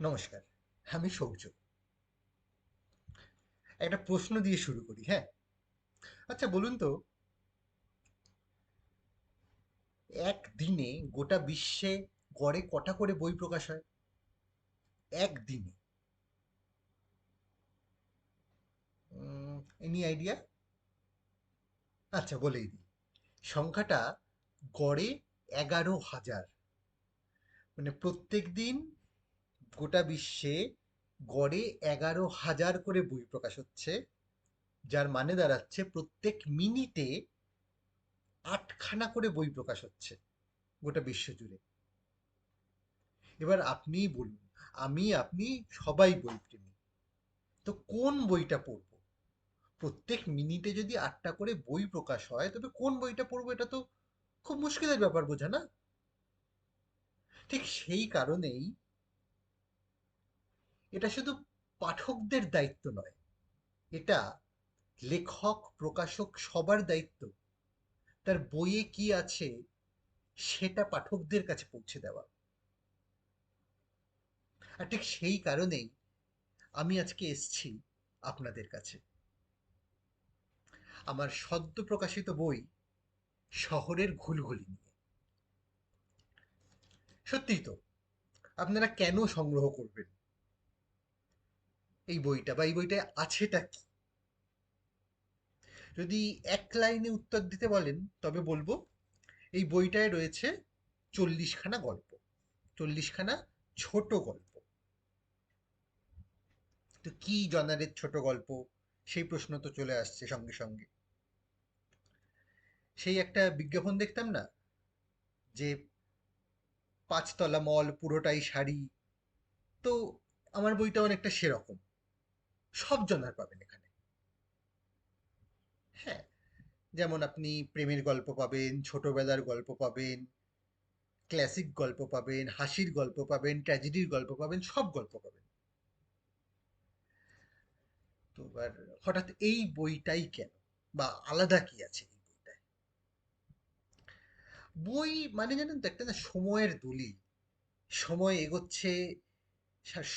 নমস্কার, আমি সৌর্য। একটা প্রশ্ন দিয়ে শুরু করি হ্যাঁ? আচ্ছা বলুন তো, একদিনে গোটা বিশ্বে গড়ে কটা করে বই প্রকাশ হয়? একদিনে। এনি আইডিয়া আচ্ছা বলেই দিই। সংখ্যাটা গড়ে এগারো হাজার। মানে প্রত্যেক দিন গোটা বিশ্বে গড়ে এগারো হাজার করে বই প্রকাশ হচ্ছে, যার মানে দাঁড়াচ্ছে প্রত্যেক মিনিটে আটখানা করে বই প্রকাশ হচ্ছে গোটা বিশ্ব জুড়ে। এবার আপনি বলুন, আমি, আপনি সবাই বই প্রেমী, তো কোন বইটা পড়ব? প্রত্যেক মিনিটে যদি আটটা করে বই প্রকাশ হয়, তবে কোন বইটা পড়ব এটা তো খুব মুশকিলের ব্যাপার, বোঝা না? ঠিক সেই কারণেই এটা শুধু পাঠকদের দায়িত্ব নয়, এটা লেখক, প্রকাশক সবার দায়িত্ব। তার বইয়ে কি আছে সেটা পাঠকদের কাছে পৌঁছে দেওয়া। আর ঠিক সেই কারণেই আমি আজকে এসছি আপনাদের কাছে। আমার সদ্য প্রকাশিত বই শহরের ঘুলঘুলি নিয়ে। সত্যিই তো, আপনারা কেন সংগ্রহ করবেন? এই বইটা বা এই বইটায় আছেটা কি? যদি এক লাইনে উত্তর দিতে বলেন, তবে বলব, এই বইটায় রয়েছে চল্লিশখানা গল্প, চল্লিশখানা ছোট গল্প। তো কি জনারের ছোট গল্প? সেই প্রশ্ন তো চলে আসছে সঙ্গে সঙ্গে। সেই একটা বিজ্ঞাপন দেখতাম না? যে পাঁচতলা মল, পুরোটাই শাড়ি। তো আমার বইটা অনেকটা সেরকম। সব জনার পাবেন এখানে। হ্যাঁ যেমন আপনি প্রেমের গল্প পাবেন, ছোটবেলার গল্প পাবেন ক্লাসিক গল্প পাবেন, হাসির গল্প পাবেন ট্র্যাজেডির গল্প পাবেন, সব গল্প পাবেন। তো এবার হঠাৎ এই বইটাই কেন? বা আলাদা কি আছে এই বইটায়? বই মানে জানেন তো একটা না সময়ের দলিল সময় এগোচ্ছে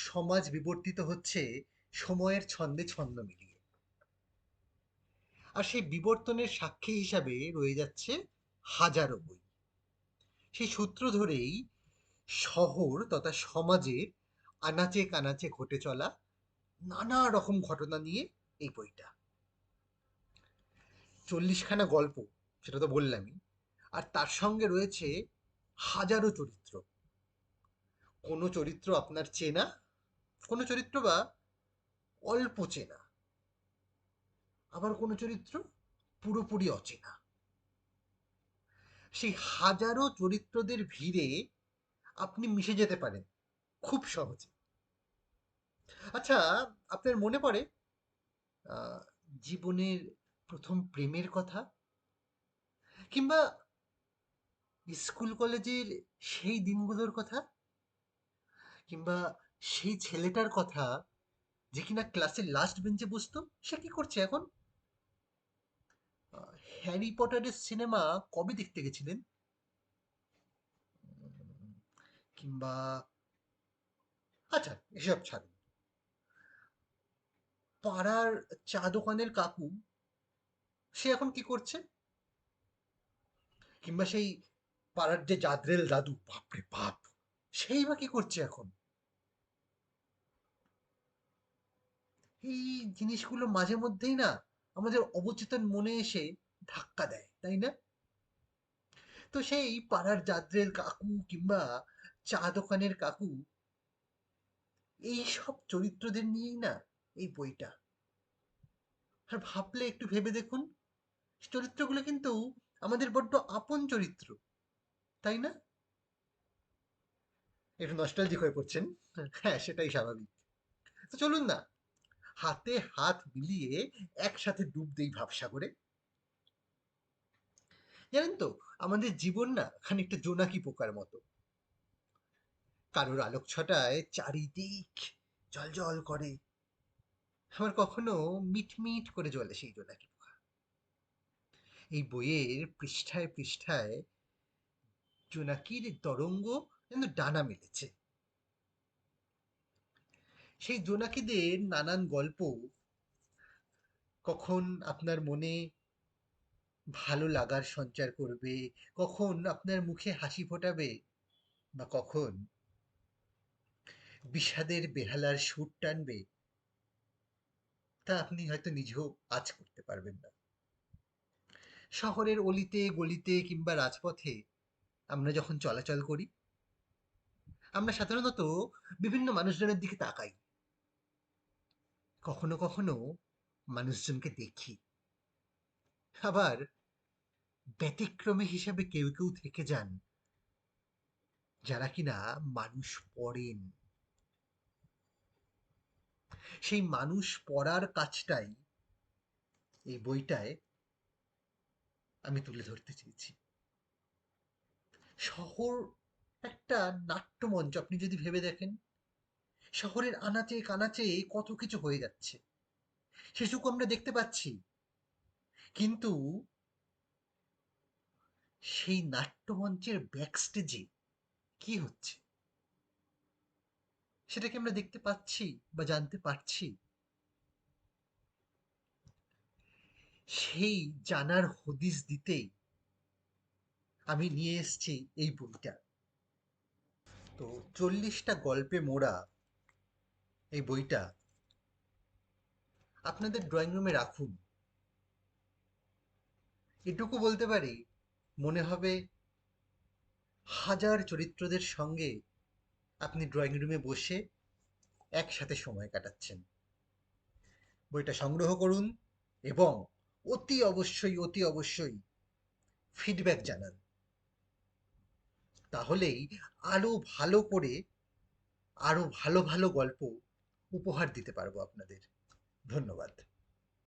সমাজ বিবর্তিত হচ্ছে সময়ের ছন্দে ছন্দ মিলিয়ে। আর সেই বিবর্তনের সাক্ষী হিসাবে রয়ে যাচ্ছে হাজারো বই। সেই সূত্র ধরেই শহর তথা সমাজের আনাচে কানাচে ঘটে চলা নানা রকম ঘটনা নিয়ে এই বইটা। চল্লিশখানা গল্প, সেটা তো বললামই, আর তার সঙ্গে রয়েছে হাজারো চরিত্র। কোনো চরিত্র আপনার চেনা, কোনো চরিত্র বা অল্প চেনা। আবার কোনো চরিত্র পুরোপুরি অচেনা। সেই হাজারো চরিত্রদের ভিড়ে আপনি মিশে যেতে পারেন খুব সহজে। আচ্ছা আপনার মনে পড়ে জীবনের প্রথম প্রেমের কথা? কিংবা স্কুল কলেজের সেই দিনগুলোর কথা? কিংবা সেই ছেলেটার কথা যে কিনা ক্লাসের লাস্ট বেঞ্চে বসতো সে কি করছে এখন? হ্যারি পটারের সিনেমা কবে দেখতে গেছিলেন? কিংবা আচ্ছা এসব ছাড়ুন। পাড়ার চা দোকানের কাকু, সে এখন কি করছে? কিংবা সেই পাড়ার যে জাদ্রেল দাদু, বাপরে বাপ, সেই বা কি করছে এখন? এই জিনিসগুলো মাঝে মধ্যেই না আমাদের অবচেতন মনে এসে ধাক্কা দেয়, তাই না? তো সেই পাড়ার জাদ্রের কাকু কিংবা চা দোকানের কাকু এই সব চরিত্রদের নিয়েই না এই বইটা। আর ভাবলে একটু ভেবে দেখুন চরিত্রগুলো কিন্তু আমাদের বড্ড আপন চরিত্র, তাই না? একটু নস্টালজিক হয়ে পড়ছেন? হ্যাঁ সেটাই স্বাভাবিক। তো চলুন না হাতে হাত মিলিয়ে একসাথে ডুব দেই ভাবসাগরে। জানেন তো, আমাদের জীবন না খানিকটা জোনাকি পোকার মতো। কারোর আলোক ছটায় চারিদিক জল জল করে। আমার কখনো মিটমিট করে জ্বলে সেই জোনাকি পোকা। এই বইয়ের পৃষ্ঠায় পৃষ্ঠায় জোনাকির তরঙ্গ যেন ডানা মেলেছে। সেই জোনাকিদের নানান গল্প কখন আপনার মনে ভালো লাগার সঞ্চার করবে, কখন আপনার মুখে হাসি ফোটাবে বা কখন বিষাদের বেহালার সুর টানবে, তা আপনি হয়তো নিজেও আজ করতে পারবেন না। শহরের অলিতে, গলিতে কিংবা রাজপথে আমরা যখন চলাচল করি, আমরা সাধারণত বিভিন্ন মানুষজনের দিকে তাকাই। কখনো কখনো মানুষজনকে দেখি। আবার ব্যতিক্রমী হিসাবে কেউ কেউ থেকে যান, যারা কিনা মানুষ পড়েন। সেই মানুষ পড়ার কাজটাই এই বইটায় আমি তুলে ধরতে চেয়েছি। শহর একটা নাট্যমঞ্চ, আপনি যদি ভেবে দেখেন শহরের আনাচে কানাচে কত কিছু হয়ে যাচ্ছে। সেটুকু আমরা দেখতে পাচ্ছি। কিন্তু সেই নাট্যমঞ্চের ব্যাকস্টেজে কি হচ্ছে? সেটাকে আমরা দেখতে পাচ্ছি বা জানতে পারছি। সেই জানার হদিস দিতেই আমি নিয়ে এসেছি এই বইটা তো চল্লিশটা গল্পে মোড়া এই বইটা আপনাদের ড্রয়িং রুমে রাখুন। এটুকু বলতে পারি, মনে হবে হাজার চরিত্রদের সঙ্গে আপনি ড্রয়িং রুমে বসে একসাথে সময় কাটাচ্ছেন। বইটা সংগ্রহ করুন এবং অতি অবশ্যই অতি অবশ্যই ফিডব্যাক জানান। তাহলেই আরও ভালো করে, আরও ভালো ভালো গল্প উপহার দিতে পারব আপনাদের। ধন্যবাদ।